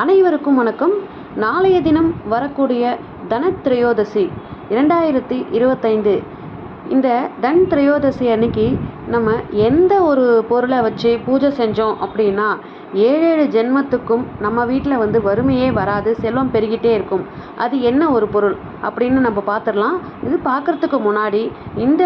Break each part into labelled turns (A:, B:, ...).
A: அனைவருக்கும் வணக்கம். நாளைய தினம் வரக்கூடிய தனத்ரயோதசி இரண்டாயிரத்தி இருபத்தைந்து. இந்த தன் திரையோதசி அன்னைக்கு நம்ம எந்த ஒரு பொருளை வச்சு பூஜை செஞ்சோம் அப்படின்னா ஏழேழு ஜென்மத்துக்கும் நம்ம வீட்டில் வந்து வறுமையே வராது செல்வம் பெருகிட்டே இருக்கும். அது என்ன ஒரு பொருள் அப்படின்னு நம்ம பார்த்துடலாம் இது பார்க்குறதுக்கு முன்னாடி இந்த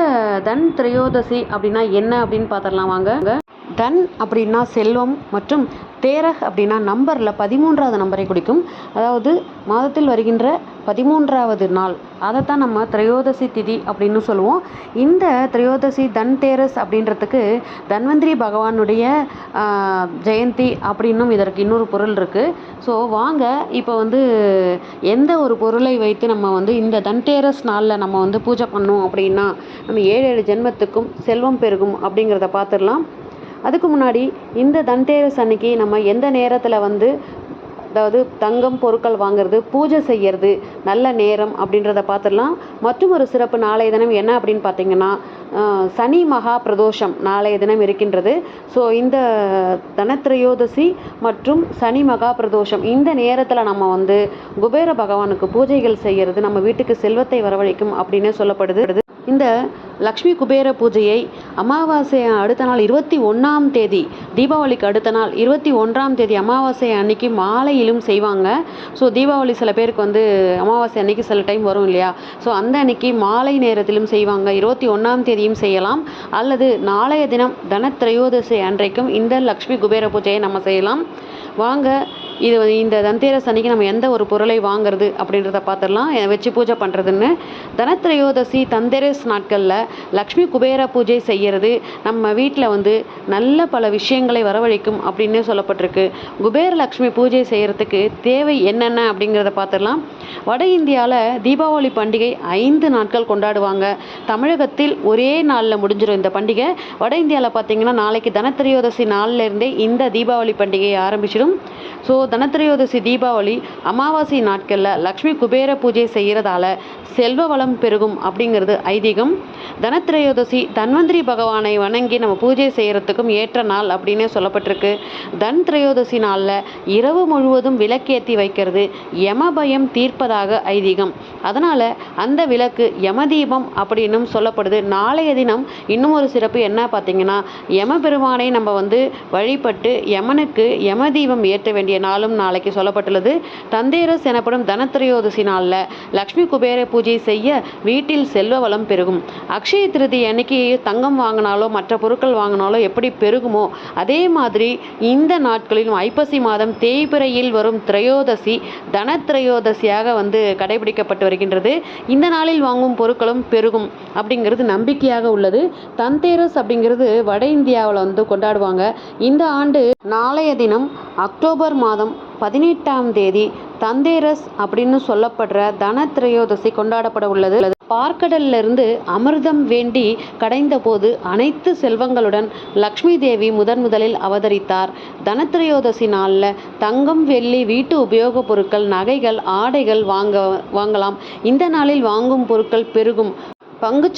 A: தன் திரையோதசி அப்படின்னா என்ன அப்படின்னு பார்த்துடலாம் வாங்க. தன் அப்படின்னா செல்வம் மற்றும் தேரக் அப்படின்னா நம்பரில் பதிமூன்றாவது நம்பரை குறிக்கும். அதாவது மாதத்தில் வருகின்ற பதிமூன்றாவது நாள். அதைத்தான் நம்ம திரையோதசி திதி அப்படின்னு சொல்லுவோம். இந்த திரையோதசி தன் தேரஸ் அப்படின்றதுக்கு தன்வந்திரி பகவானுடைய ஜெயந்தி அப்படின்னும் இதற்கு இன்னொரு பொருள் இருக்குது ஸோ வாங்க இப்போ வந்து எந்த ஒரு பொருளை வைத்து நம்ம வந்து இந்த தன்தேரஸ் நாளில் நம்ம வந்து பூஜை பண்ணோம் அப்படின்னா நம்ம ஏழு ஏழு ஜென்மத்துக்கும் செல்வம் பெருகும் அப்படிங்கிறத பார்த்துடலாம். அதுக்கு முன்னாடி இந்த தன்தேரஸ் அன்னைக்கு நம்ம எந்த நேரத்தில் வந்து அதாவது தங்கம் பொருட்கள் வாங்குறது பூஜை செய்யறது நல்ல நேரம் அப்படின்றத பார்த்துடலாம். மற்றும் ஒரு சிறப்பு நாளைய தினம் என்ன அப்படின்னு பார்த்தீங்கன்னா சனி மகா பிரதோஷம் நாளைய தினம் இருக்கின்றது. ஸோ இந்த தனத்ரயோதசி மற்றும் சனி மகா பிரதோஷம் இந்த நேரத்தில் நம்ம வந்து குபேர பகவானுக்கு பூஜைகள் செய்யறது நம்ம வீட்டுக்கு செல்வத்தை வரவழைக்கும் அப்படின்னு சொல்லப்படுது. இந்த லக்ஷ்மி குபேர பூஜையை அமாவாசை அடுத்த நாள் இருபத்தி ஒன்றாம் தேதி தீபாவளிக்கு அடுத்த நாள் இருபத்தி ஒன்றாம் தேதி அமாவாசை அன்னைக்கு மாலையிலும் செய்வாங்க. ஸோ தீபாவளி சில பேருக்கு வந்து அமாவாசை அன்னைக்கு சில டைம் வரும் இல்லையா? ஸோ அந்த அன்னைக்கு மாலை நேரத்திலும் செய்வாங்க. இருபத்தி ஒன்றாம் தேதியும் செய்யலாம். அல்லது நாளைய தினம் தனத்ரயோதசி அன்றைக்கும் இந்த லக்ஷ்மி குபேர பூஜையை நம்ம செய்யலாம். வாங்க இது இந்த தந்தேரஸ் அன்னைக்கு நம்ம எந்த ஒரு பொருளை வாங்குறது அப்படின்றத பார்த்துடலாம். வச்சு பூஜை பண்ணுறதுன்னு தனத்திரயோதசி தந்தேரஸ் நாட்களில் லக்ஷ்மி குபேர பூஜை செய்கிறது நம்ம வீட்டில் வந்து நல்ல பல விஷயங்களை வரவழைக்கும் அப்படின்னே சொல்லப்பட்டிருக்கு. குபேர லக்ஷ்மி பூஜை செய்கிறதுக்கு தேவை என்னென்ன அப்படிங்கிறத பார்த்துடலாம். வட இந்தியாவில் தீபாவளி பண்டிகை ஐந்து நாட்கள் கொண்டாடுவாங்க. தமிழகத்தில் ஒரே நாளில் முடிஞ்சிடும் இந்த பண்டிகை. வட இந்தியாவில் பார்த்தீங்கன்னா நாளைக்கு தனத்திரையோதசி நாள்ல இருந்தே இந்த தீபாவளி பண்டிகை ஆரம்பிச்சிடும். ஸோ தனத்திரையோதசி தீபாவளி அமாவாசை நாட்களில் லக்ஷ்மி குபேர பூஜை செய்கிறதால செல்வ வளம் பெருகும் அப்படிங்கிறது ஐதீகம். தனத்திரையோதசி தன்வந்திரி பகவானை வணங்கி நம்ம பூஜை செய்கிறதுக்கும் ஏற்ற நாள் அப்படின்னே சொல்லப்பட்டிருக்கு. தன்திரையோதசி நாளில் இரவு முழுவதும் விளக்கேற்றி வைக்கிறது யமபயம் தீர்ப்பதாக ஐதீகம். அதனால் அந்த விளக்கு யமதீபம் அப்படின்னும் சொல்லப்படுது. நாளைய தினம் இன்னும் ஒரு சிறப்பு என்ன பார்த்தீங்கன்னா யமபெருமானை நம்ம வந்து வழிபட்டு யமனுக்கு யமதீபம் ஏற்ற வேண்டிய நாள் நாளும் நாளைக்கு சொல்லப்பட்டுள்ளது. தந்தேரஸ் எனப்படும் தனத்திரையோதசி நாளில் லக்ஷ்மி குபேர பூஜை செய்ய வீட்டில் செல்வ வளம் பெருகும். அக்ஷய திருதி அன்னைக்கு தங்கம் வாங்கினாலோ மற்ற பொருட்கள் வாங்கினாலோ எப்படி பெருகுமோ அதே மாதிரி இந்த நாட்களிலும் ஐப்பசி மாதம் தேய்பிறையில் வரும் திரையோதசி தனத்திரையோதசியாக வந்து கடைபிடிக்கப்பட்டு வருகின்றது. இந்த நாளில் வாங்கும் பொருட்களும் பெருகும் அப்படிங்கிறது நம்பிக்கையாக உள்ளது. தந்தேரஸ் அப்படிங்கிறது வட இந்தியாவில் வந்து கொண்டாடுவாங்க. இந்த ஆண்டு நாளைய தினம் அக்டோபர் மாதம் பதினெட்டாம் தேதி தந்தேரஸ் அப்படின்னு சொல்லப்படுற தனத்திரையோதசி கொண்டாடப்பட உள்ளது. பார்க்கடல்ல இருந்து அமிர்தம் வேண்டி கடைந்த போது அனைத்து செல்வங்களுடன் லக்ஷ்மி தேவி முதன் முதலில் அவதரித்தார். தனத்திரையோதசி நாளில் தங்கம் வெள்ளி வீட்டு உபயோகப் பொருட்கள் நகைகள் ஆடைகள் வாங்க வாங்கலாம். இந்த நாளில் வாங்கும் பொருட்கள் பெருகும்.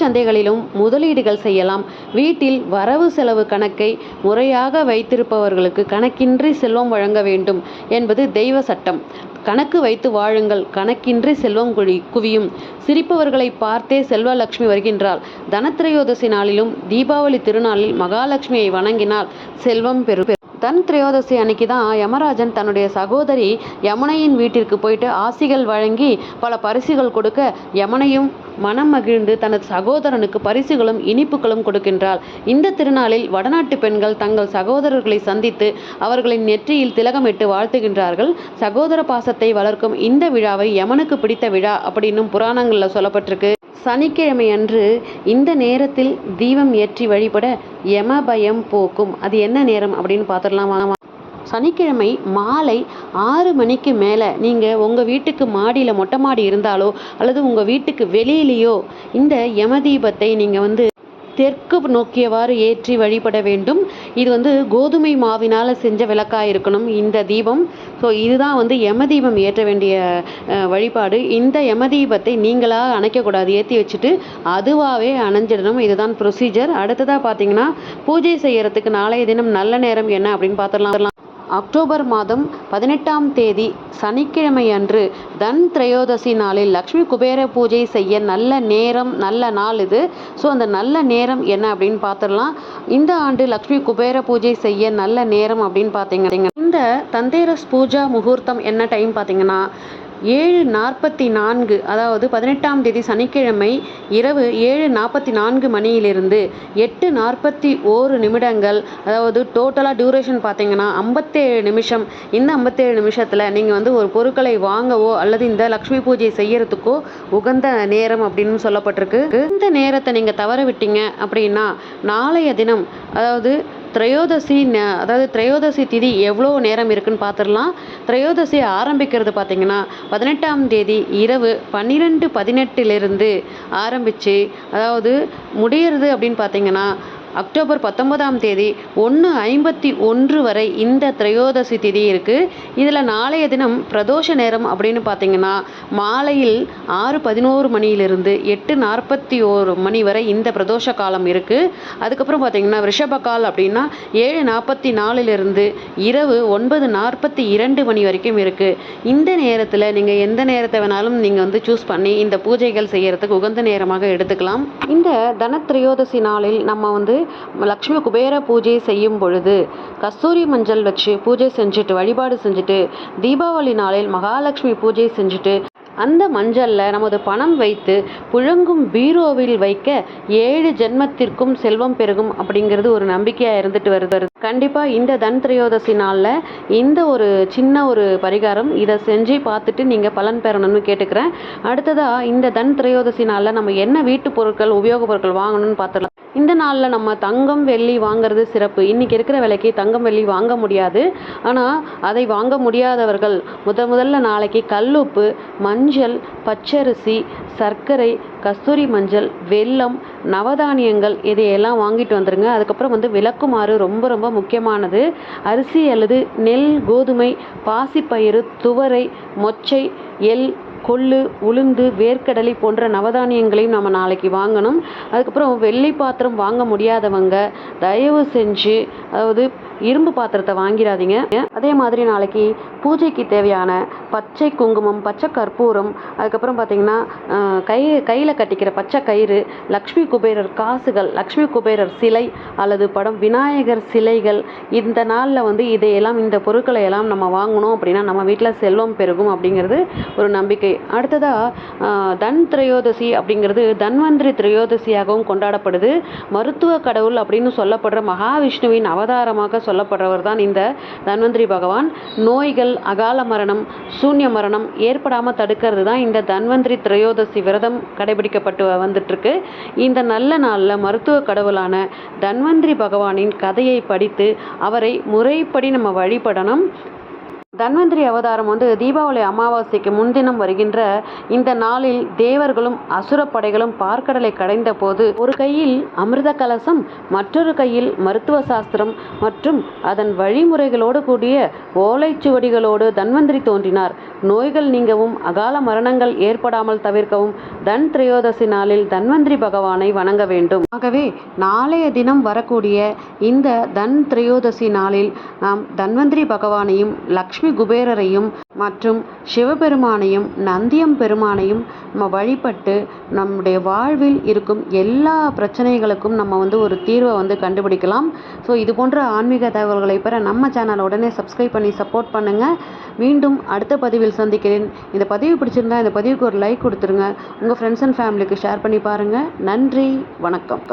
A: சந்தைகளிலும் முதலீடுகள் செய்யலாம். வீட்டில் வரவு செலவு கணக்கை முறையாக வைத்திருப்பவர்களுக்கு கணக்கின்றி செல்வம் வழங்க வேண்டும் என்பது தெய்வ சட்டம். கணக்கு வைத்து வாழுங்கள் கணக்கின்றி செல்வம் குழி குவியும். சிரிப்பவர்களை பார்த்தே செல்வலட்சுமி வருகின்றாள். தனத்திரயோதசி நாளிலும் தீபாவளி திருநாளில் மகாலட்சுமியை வணங்கினால் செல்வம் பெரு தன் திரையோதசி அன்னைக்கு தான் யமராஜன் தன்னுடைய சகோதரி யமுனையின் வீட்டிற்கு போயிட்டு ஆசிகள் வழங்கி பல பரிசுகள் கொடுக்க யமுனையும் மனம் மகிழ்ந்து தனது சகோதரனுக்கு பரிசுகளும் இனிப்புகளும் கொடுக்கின்றாள். இந்த திருநாளில் வடநாட்டு பெண்கள் தங்கள் சகோதரர்களை சந்தித்து அவர்களின் நெற்றியில் திலகமிட்டு வாழ்த்துகின்றார்கள். சகோதர பாசத்தை வளர்க்கும் இந்த விழாவை யமனுக்கு பிடித்த விழா அப்படின்னும் புராணங்களில் சொல்லப்பட்டிருக்கு. சனிக்கிழமை அன்று இந்த நேரத்தில் தீபம் ஏற்றி வழிபட யம பயம் போக்கும். அது என்ன நேரம் அப்படின்னு பார்த்துடலாம். சனிக்கிழமை மாலை ஆறு மணிக்கு மேலே நீங்கள் உங்கள் வீட்டுக்கு மாடியில் மொட்டை மாடி இருந்தாலோ அல்லது உங்கள் வீட்டுக்கு வெளியிலேயோ இந்த யமதீபத்தை நீங்கள் வந்து தெற்கு நோக்கியவாறு ஏற்றி வழிபட வேண்டும். இது வந்து கோதுமை மாவினால் செஞ்ச விளக்காக இருக்கணும் இந்த தீபம். ஸோ இதுதான் வந்து யம தீபம் ஏற்ற வேண்டிய வழிபாடு. இந்த யம தீபத்தை நீங்களாக அணைக்கக்கூடாது. ஏற்றி வச்சுட்டு அதுவாகவே அணைஞ்சிடணும். இதுதான் ப்ரொசீஜர் அடுத்ததாக பார்த்தீங்கன்னா பூஜை செய்யறதுக்கு நாளைய தினம் நல்ல நேரம் என்ன அப்படின்னு பார்த்துடலாம். அக்டோபர் மாதம் பதினெட்டாம் தேதி சனிக்கிழமை அன்று தன் திரையோதசி நாளில் லக்ஷ்மி குபேர பூஜை செய்ய நல்ல நேரம் நல்ல நாள் இது. ஸோ அந்த நல்ல நேரம் என்ன அப்படின்னு பார்த்துடலாம். இந்த ஆண்டு லக்ஷ்மி குபேர பூஜை செய்ய நல்ல நேரம் அப்படின்னு பார்த்தீங்கன்னா இந்த தந்தேரஸ் பூஜா முகூர்த்தம் என்ன டைம் பார்த்தீங்கன்னா ஏழு நாற்பத்தி நான்கு அதாவது பதினெட்டாம் தேதி சனிக்கிழமை இரவு ஏழு நாற்பத்தி நான்கு மணியிலிருந்து எட்டு நாற்பத்தி ஓரு நிமிடங்கள் அதாவது டோட்டலாக டியூரேஷன் பார்த்தீங்கன்னா ஐம்பத்தேழு நிமிஷம். இந்த ஐம்பத்தேழு நிமிஷத்தில் நீங்கள் வந்து ஒரு பொருட்களை வாங்கவோ அல்லது இந்த லக்ஷ்மி பூஜை செய்யறதுக்கோ உகந்த நேரம் அப்படின்னு சொல்லப்பட்டிருக்கு. இந்த நேரத்தை நீங்கள் தவற விட்டீங்க அப்படின்னா நாளைய தினம் அதாவது திரையோதசி ந- அதாவது திரையோதசி திதி எவ்வளோ நேரம் இருக்குன்னு பார்த்துடலாம். திரையோதசி ஆரம்பிக்கிறது பார்த்தீங்கன்னா பதினெட்டாம் தேதி இரவு பன்னிரெண்டு பதினெட்டுலேருந்து ஆரம்பித்து அதாவது முடியறது அப்படின்னு பார்த்தீங்கன்னா அக்டோபர் பத்தொன்பதாம் தேதி ஒன்று ஐம்பத்தி ஒன்று வரை இந்த திரையோதசி திதி இருக்குது இதில் நாளைய தினம் பிரதோஷ நேரம் அப்படின்னு பார்த்தீங்கன்னா மாலையில் ஆறு பதினோரு மணியிலிருந்து எட்டு நாற்பத்தி ஓரு மணி வரை இந்த பிரதோஷ காலம் இருக்குது அதுக்கப்புறம் பார்த்தீங்கன்னா ரிஷபகால் அப்படின்னா ஏழு நாற்பத்தி நாலுலேருந்து இரவு ஒன்பது நாற்பத்தி இரண்டு மணி வரைக்கும் இருக்குது இந்த நேரத்தில் நீங்கள் எந்த நேரத்தை வேணாலும் நீங்கள் வந்து சூஸ் பண்ணி இந்த பூஜைகள் செய்கிறதுக்கு உகந்த நேரமாக எடுத்துக்கலாம். இந்த தனத்திரையோதசி நாளில் நம்ம வந்து லக்ஷ்மி குபேர பூஜை செய்யும் பொழுது கஸ்தூரி மஞ்சள் வச்சு பூஜை செஞ்சுட்டு வழிபாடு செஞ்சுட்டு தீபாவளி நாளில் மகாலட்சுமி பூஜை செஞ்சுட்டு அந்த மஞ்சளில் நமது பணம் வைத்து புழங்கும் பீரோவில் வைக்க ஏழு ஜென்மத்திற்கும் செல்வம் பெருகும் அப்படிங்கிறது ஒரு நம்பிக்கையாக இருந்துட்டு வருது கண்டிப்பாக இந்த தன் திரையோதசி நாளில் இந்த ஒரு சின்ன ஒரு பரிகாரம் இதை செஞ்சு பார்த்துட்டு நீங்கள் பலன் பெறணும்னு கேட்டுக்கிறேன். அடுத்ததாக இந்த தன் திரையோதசி நாளில் நம்ம என்ன வீட்டு பொருட்கள் உபயோகப் பொருட்கள் வாங்கணும்னு பார்த்துடலாம். இந்த நாளில் நம்ம தங்கம் வெள்ளி வாங்குறது சிறப்பு. இன்றைக்கி இருக்கிற விலைக்கு தங்கம் வெள்ளி வாங்க முடியாது. ஆனால் அதை வாங்க முடியாதவர்கள் முத முதல்ல நாளைக்கு கல்லுப்பு மஞ்சள் பச்சரிசி சர்க்கரை கஸ்தூரி மஞ்சள் வெல்லம் நவதானியங்கள் இதையெல்லாம் வாங்கிட்டு வந்துருங்க. அதுக்கப்புறம் வந்து விளக்குமாறு ரொம்ப ரொம்ப முக்கியமானது. அரிசி அல்லது நெல் கோதுமை பாசிப்பயிறு துவரை மொச்சை எள் கொள்ளு உளுந்து வேர்க்கடலை போன்ற நவதானியங்களையும் நம்ம நாளைக்கு வாங்கணும். அதுக்கப்புறம் வெள்ளி பாத்திரம் வாங்க முடியாதவங்க தயவு செஞ்சு அதாவது இரும்பு பாத்திரத்தை வாங்கிடாதீங்க. அதே மாதிரி நாளைக்கு பூஜைக்கு தேவையான பச்சை குங்குமம் பச்சை கற்பூரம் அதுக்கப்புறம் பார்த்தீங்கன்னா கை கையில் கட்டிக்கிற பச்சை கயிறு லக்ஷ்மி குபேரர் காசுகள் லக்ஷ்மி குபேரர் சிலை அல்லது படம் விநாயகர் சிலைகள் இந்த நாளில் வந்து இதையெல்லாம் இந்த பொருட்களை எல்லாம் நம்ம வாங்கணும் அப்படின்னா நம்ம வீட்டில் செல்வம் பெருகும் அப்படிங்கிறது ஒரு நம்பிக்கை. அடுத்ததாக தன் திரையோதசி அப்படிங்கிறது தன்வந்திரி திரையோதசியாகவும் கொண்டாடப்படுது. மருத்துவ கடவுள் அப்படின்னு சொல்லப்படுற மகாவிஷ்ணுவின் அவதாரமாக சொல்லப்படுறவர் தான் இந்த தன்வந்திரி பகவான். நோய்கள் அகால மரணம் சூன்ய மரணம் ஏற்படாமல் தடுக்கிறது தான் இந்த தன்வந்திரி திரையோதசி விரதம் கடைபிடிக்கப்பட்டு வந்துட்டுருக்கு. இந்த நல்ல நாளில் மருத்துவ கடவுளான தன்வந்திரி பகவானின் கதையை படித்து அவரை முறைப்படி நம்ம வழிபடணும். தன்வந்திரி அவதாரம் வந்து தீபாவளி அமாவாசைக்கு முன்தினம் வருகின்ற இந்த நாளில் தேவர்களும் அசுரப்படைகளும் பார்க்கடலை கடைந்த போது ஒரு கையில் அமிர்த கலசம் மற்றொரு கையில் மருத்துவ சாஸ்திரம் மற்றும் அதன் வழிமுறைகளோடு கூடிய ஓலைச்சுவடிகளோடு தன்வந்திரி தோன்றினார். நோய்கள் நீங்கவும் அகால மரணங்கள் ஏற்படாமல் தவிர்க்கவும் தன் திரையோதசி நாளில் தன்வந்திரி பகவானை வணங்க வேண்டும். ஆகவே நாளைய தினம் வரக்கூடிய இந்த தன் திரையோதசி நாளில் நாம் தன்வந்திரி பகவானையும் லக்ஷ்மி லக்ஷ்மி குபேரரையும் மற்றும் சிவபெருமானையும் நந்தியம் பெருமானையும் நம்ம வழிபட்டு நம்முடைய வாழ்வில் இருக்கும் எல்லா பிரச்சனைகளுக்கும் நம்ம வந்து ஒரு தீர்வை வந்து கண்டுபிடிக்கலாம். ஸோ இது போன்ற ஆன்மீக தகவல்களை பெற நம்ம சேனலை உடனே சப்ஸ்கிரைப் பண்ணி சப்போர்ட் பண்ணுங்கள் மீண்டும் அடுத்த பதிவில் சந்திக்கிறேன். இந்த பதிவு பிடிச்சிருந்தா இந்த பதிவுக்கு ஒரு லைக் கொடுத்துருங்க. உங்கள் ஃப்ரெண்ட்ஸ் அண்ட் ஃபேமிலிக்கு ஷேர் பண்ணி பாருங்கள் நன்றி வணக்கம்.